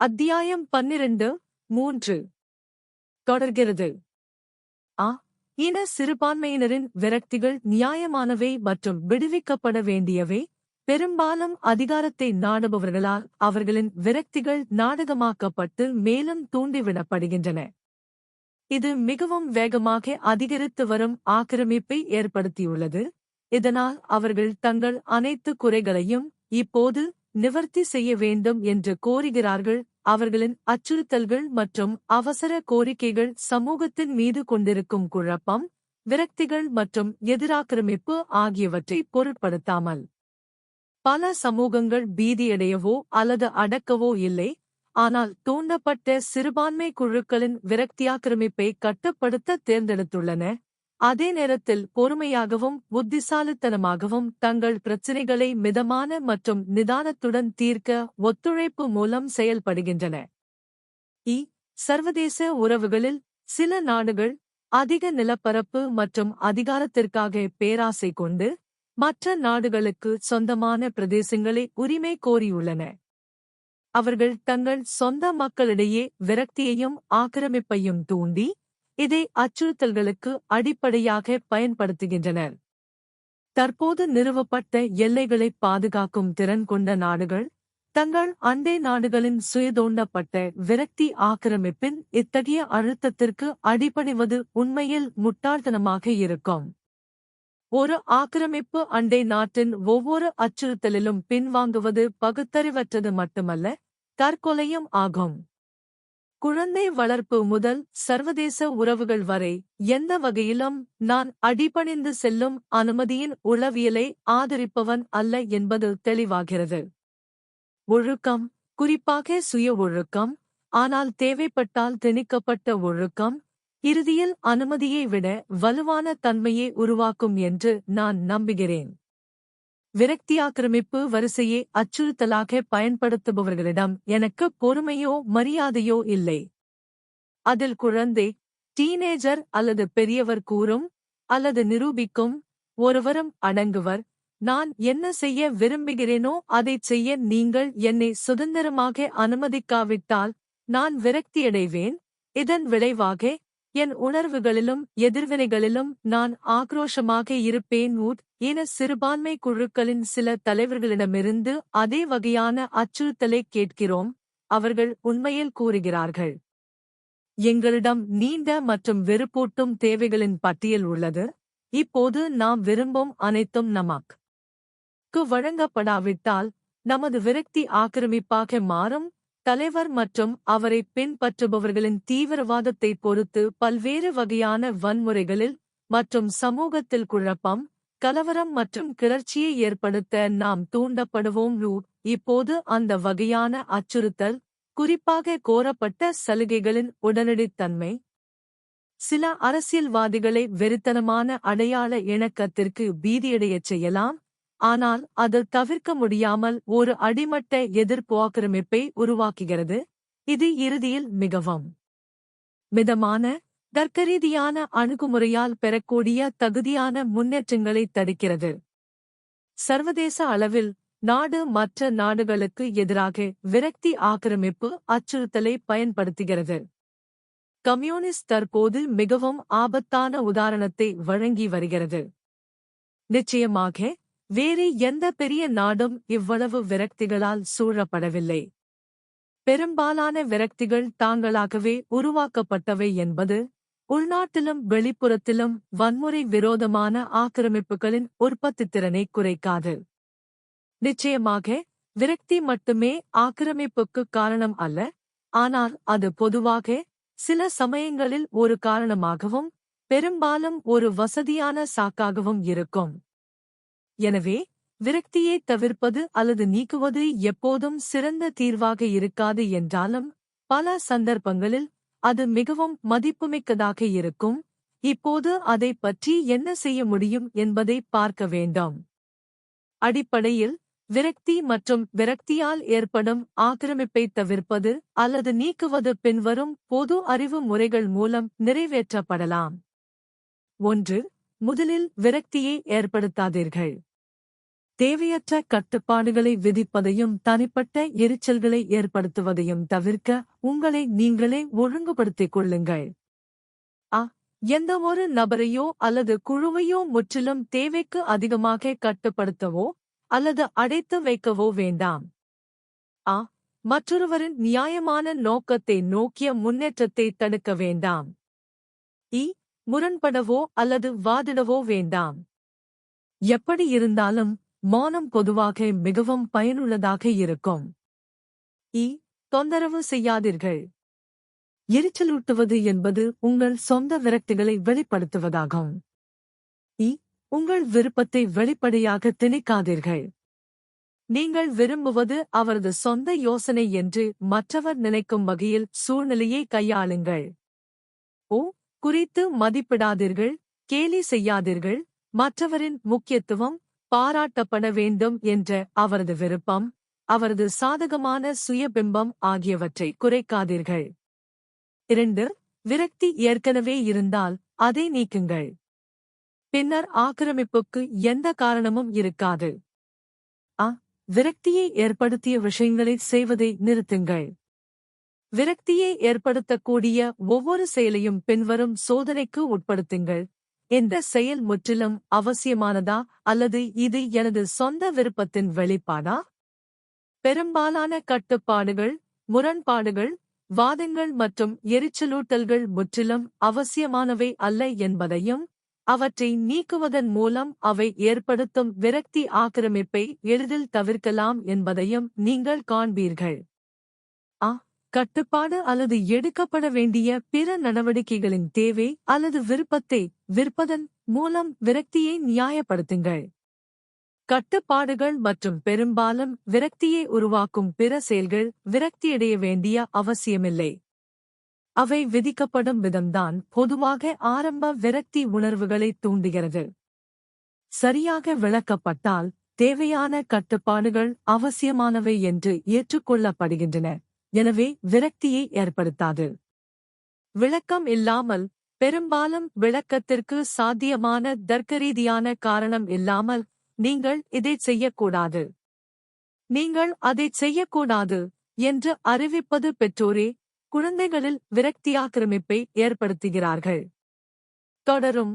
அத்தியாயம் பன்னிரண்டு மூன்று. தொடர்கிறது. ஆ இன சிறுபான்மையினரின் விரக்திகள் நியாயமானவை மற்றும் விடுவிக்கப்பட வேண்டியவை. பெரும்பாலும் அதிகாரத்தை நாடுபவர்களால் அவர்களின் விரக்திகள் நாடகமாக்கப்பட்டு மேலும் தூண்டிவிடப்படுகின்றன. இது மிகவும் வேகமாக அதிகரித்து வரும் ஆக்கிரமிப்பை ஏற்படுத்தியுள்ளது. இதனால் அவர்கள் தங்கள் அனைத்து குறைகளையும் இப்போது நிவர்த்தி செய்ய வேண்டும் என்று கோருகிறார்கள் அவர்களின் அச்சுறுத்தல்கள் மற்றும் அவசர கோரிக்கைகள் சமூகத்தின் மீது கொண்டிருக்கும் குழப்பம் விரக்திகள் மற்றும் எதிராக்கிரமிப்பு ஆகியவற்றை பொருட்படுத்தாமல். பல சமூகங்கள் பீதியடையவோ அல்லது அடக்கவோ இல்லை ஆனால் தூண்டப்பட்ட சிறுபான்மை குழுக்களின் விரக்தியாக்கிரமிப்பை கட்டுப்படுத்த தேர்ந்தெடுத்துள்ளன. அதே நேரத்தில் பொறுமையாகவும் புத்திசாலித்தனமாகவும் தங்கள் பிரச்சினைகளை மிதமான மற்றும் நிதானத்துடன் தீர்க்க ஒத்துழைப்பு மூலம் செயல்படுகின்றன. இ. சர்வதேச உறவுகளில் சில நாடுகள் அதிக நிலப்பரப்பு மற்றும் அதிகாரத்திற்காக பேராசை கொண்டு மற்ற நாடுகளுக்கு சொந்தமான பிரதேசங்களை உரிமை கோரியுள்ளன. அவர்கள் தங்கள் சொந்த மக்களிடையே விரக்தியையும் ஆக்கிரமிப்பையும் தூண்டி இதை அச்சுறுத்தல்களுக்கு அடிப்படையாக பயன்படுத்துகின்றனர் தற்போது நிறுவப்பட்ட எல்லைகளை பாதுகாக்கும் திறன் கொண்ட நாடுகள் தங்கள் அண்டை நாடுகளின் சுயதோண்டப்பட்ட விரக்தி ஆக்கிரமிப்பின் இத்தகைய அழுத்தத்திற்கு அடிபணிவது உண்மையில் முட்டாள்தனமாக இருக்கும். ஒரு ஆக்கிரமிப்பு அண்டை நாட்டின் ஒவ்வொரு அச்சுறுத்தலிலும் பின்வாங்குவது பகுத்தறிவற்றது மட்டுமல்ல தற்கொலையும் ஆகும். குழந்தை வளர்ப்பு முதல் சர்வதேச உறவுகள் வரை எந்த வகையிலும் நான் அடிபணிந்து செல்லும் அனுமதியின் உளவியலை ஆதரிப்பவன் அல்ல என்பது தெளிவாகிறது. ஒழுக்கம் குறிப்பாக சுய ஒழுக்கம் ஆனால் தேவைப்பட்டால் திணிக்கப்பட்ட ஒழுக்கம் இறுதியில் அனுமதியை விட வலுவான தன்மையை உருவாக்கும் என்று நான் நம்புகிறேன். விரக்தியாக்கிரமிப்பு வரிசையை அச்சுறுத்தலாக பயன்படுத்துபவர்களிடம் எனக்கு பொறுமையோ மரியாதையோ இல்லை. அதில் குழந்தை டீனேஜர் அல்லது பெரியவர் கூறும் அல்லது நிரூபிக்கும் ஒருவரும் அடங்குவர். நான் என்ன செய்ய விரும்புகிறேனோ அதைச் செய்ய நீங்கள் என்னை சுதந்திரமாக அனுமதிக்காவிட்டால் நான் விரக்தியடைவேன். இதன் விளைவாக என் உணர்வுகளிலும் எதிர்வினைகளிலும் நான் ஆக்ரோஷமாக இருப்பேன் ஊட் என சிறுபான்மை குழுக்களின் சில தலைவர்களிடமிருந்து அதே வகையான அச்சுறுத்தலை கேட்கிறோம் அவர்கள் உண்மையில் கூறுகிறார்கள். எங்களிடம் நீண்ட மற்றும் வெறுப்பூட்டும் தேவைகளின் பட்டியல் உள்ளது. இப்போது நாம் விரும்பும் அனைத்தும் நமக் கு வழங்கப்படாவிட்டால் நமது விரக்தி ஆக்கிரமிப்பாக மாறும் தலைவர் மற்றும் அவரை பின்பற்றுபவர்களின் தீவிரவாதத்தை பொறுத்து பல்வேறு வகையான வன்முறைகளில் மற்றும் சமூகத்தில் குழப்பம் கலவரம் மற்றும் கிளர்ச்சியை ஏற்படுத்த நாம் தூண்டப்படுவோம். ரூ இப்போது அந்த வகையான அச்சுறுத்தல் குறிப்பாக கோரப்பட்ட சலுகைகளின் உடனடித்தன்மை. சில அரசியல்வாதிகளை வெறித்தனமான அடையாள இணக்கத்திற்கு பீதியடையச் செய்யலாம். ஆனால் அது தவிர்க்க முடியாமல் ஒரு அடிமட்ட எதிர்ப்பு ஆக்கிரமிப்பை உருவாக்குகிறது. இது இறுதியில் மிகவும் மிதமான தர்க்கரீதியான அணுகுமுறையால் பெறக்கூடிய தகுதியான முன்னேற்றங்களை தடுக்கிறது. சர்வதேச அளவில் நாடு மற்ற நாடுகளுக்கு எதிராக விரக்தி ஆக்கிரமிப்பு அச்சுறுத்தலை பயன்படுத்துகிறது. கம்யூனிஸ்ட் தற்போது மிகவும் ஆபத்தான உதாரணத்தை வழங்கி வருகிறது. நிச்சயமாக வேறு எந்த பெரிய நாடும் இவ்வளவு விரக்திகளால் சூழப்படவில்லை. பெரும்பாலான விரக்திகள் தாங்களாகவே உருவாக்கப்பட்டவை என்பது உள்நாட்டிலும் வெளிப்புறத்திலும் வன்முறை விரோதமான ஆக்கிரமிப்புகளின் உற்பத்தித்திறனை குறைக்காது. நிச்சயமாக விரக்தி மட்டுமே ஆக்கிரமிப்புக்கு காரணம் அல்ல ஆனால் அது பொதுவாக சில சமயங்களில் ஒரு காரணமாகவும் பெரும்பாலும் ஒரு வசதியான சாக்காகவும் இருக்கும். எனவே விரக்தியை தவிர்ப்பது அல்லது நீக்குவது எப்போதும் சிறந்த தீர்வாக இருக்காது என்றாலும் பல சந்தர்ப்பங்களில் அது மிகவும் மதிப்புமிக்கதாக இருக்கும். இப்போது அதை பற்றி என்ன செய்ய முடியும் என்பதை பார்க்க வேண்டும். அடிப்படையில் விரக்தி மற்றும் விரக்தியால் ஏற்படும் ஆக்கிரமிப்பை தவிர்ப்பது அல்லது நீக்குவது பின்வரும் பொது அறிவு முறைகள் மூலம் நிறைவேற்றப்படலாம். ஒன்று முதலில் விரக்தியை ஏற்படுத்தாதீர்கள். தேவையற்ற கட்டுப்பாடுகளை விதிப்பதையும் தனிப்பட்ட எரிச்சல்களை ஏற்படுத்துவதையும் தவிர்க்க உங்களை நீங்களே ஒழுங்குபடுத்திக் கொள்ளுங்கள். அ எந்தவொரு நபரையோ அல்லது குழுவையோ முற்றிலும் தேவைக்கு அதிகமாக கட்டுப்படுத்தவோ அல்லது அடைத்து வைக்கவோ வேண்டாம். ஆ மற்றொருவரின் நியாயமான நோக்கத்தை நோக்கிய முன்னேற்றத்தை தடுக்க வேண்டாம். இ முரண்படவோ அல்லது வாதிடவோ வேண்டாம். எப்படி இருந்தாலும் மௌனம் பொதுவாக மிகவும் பயனுள்ளதாக இருக்கும். இ. தொந்தரவு செய்யாதீர்கள். எரிச்சலூட்டுவது என்பது உங்கள் சொந்த விரக்திகளை வெளிப்படுத்துவதாகும். இ. உங்கள் விருப்பத்தை வெளிப்படையாக திணிக்காதீர்கள். நீங்கள் விரும்புவது அவரது சொந்த யோசனை என்று மற்றவர் நினைக்கும் வகையில் சூழ்நிலையை கையாளுங்கள். ஓ. குறித்து மதிப்பிடாதீர்கள் கேலி செய்யாதீர்கள் மற்றவரின் முக்கியத்துவம் பாராட்டப்பட வேண்டும் என்ற அவரது விருப்பம் அவரது சாதகமான சுயபிம்பம் ஆகியவற்றை குறைக்காதீர்கள். இரண்டு விரக்தி ஏற்கனவே இருந்தால் அதை நீக்குங்கள். பின்னர் ஆக்கிரமிப்புக்கு எந்த காரணமும் இருக்காது. அ விரக்தியை ஏற்படுத்திய விஷயங்களை செய்வதை நிறுத்துங்கள். விரக்தியை ஏற்படுத்தக்கூடிய ஒவ்வொரு செயலையும் பின்வரும் சோதனைக்கு உட்படுத்துங்கள். இந்த செயல் முற்றிலும் அவசியமானதா? அல்லது இது எனது சொந்த விருப்பத்தின் வெளிப்பாடா? பெரும்பாலான கட்டுப்பாடுகள் முரண்பாடுகள் வாதங்கள் மற்றும் எரிச்சலூட்டல்கள் முற்றிலும் அவசியமானவை அல்ல என்பதையும் அவற்றை நீக்குவதன் மூலம் அவை ஏற்படுத்தும் விரக்தி ஆக்கிரமிப்பை எளிதில் தவிர்க்கலாம் என்பதையும் நீங்கள் காண்பீர்கள். கட்டுப்பாடு அல்லது எடுக்கப்பட வேண்டிய பிற நடவடிக்கைகளின் தேவை அல்லது விருப்பத்தை விற்பதன் மூலம் விரக்தியை நியாயப்படுத்துங்கள். கட்டுப்பாடுகள் மற்றும் பெரும்பாலும் விரக்தியை உருவாக்கும் பிற செயல்கள் விரக்தியடைய வேண்டிய அவசியமில்லை. அவை விதிக்கப்படும் விதம்தான் பொதுவாக ஆரம்ப விரக்தி உணர்வுகளை தூண்டுகிறது. சரியாக விளக்கப்பட்டால் தேவையான கட்டுப்பாடுகள் அவசியமானவை என்று ஏற்றுக்கொள்ளப்படுகின்றன. எனவே விரக்தியை ஏற்படுத்தாது. விளக்கம் இல்லாமல் பெரும்பாலும் விளக்கத்திற்கு சாத்தியமான தர்க்கரீதியான காரணம் இல்லாமல் நீங்கள் இதைச் செய்யக்கூடாது. நீங்கள் அதைச் செய்யக்கூடாது என்று அறிவிப்பது பெற்றோரே குழந்தைகளில் விரக்தியாக்கிரமிப்பை ஏற்படுத்துகிறார்கள். தொடரும்.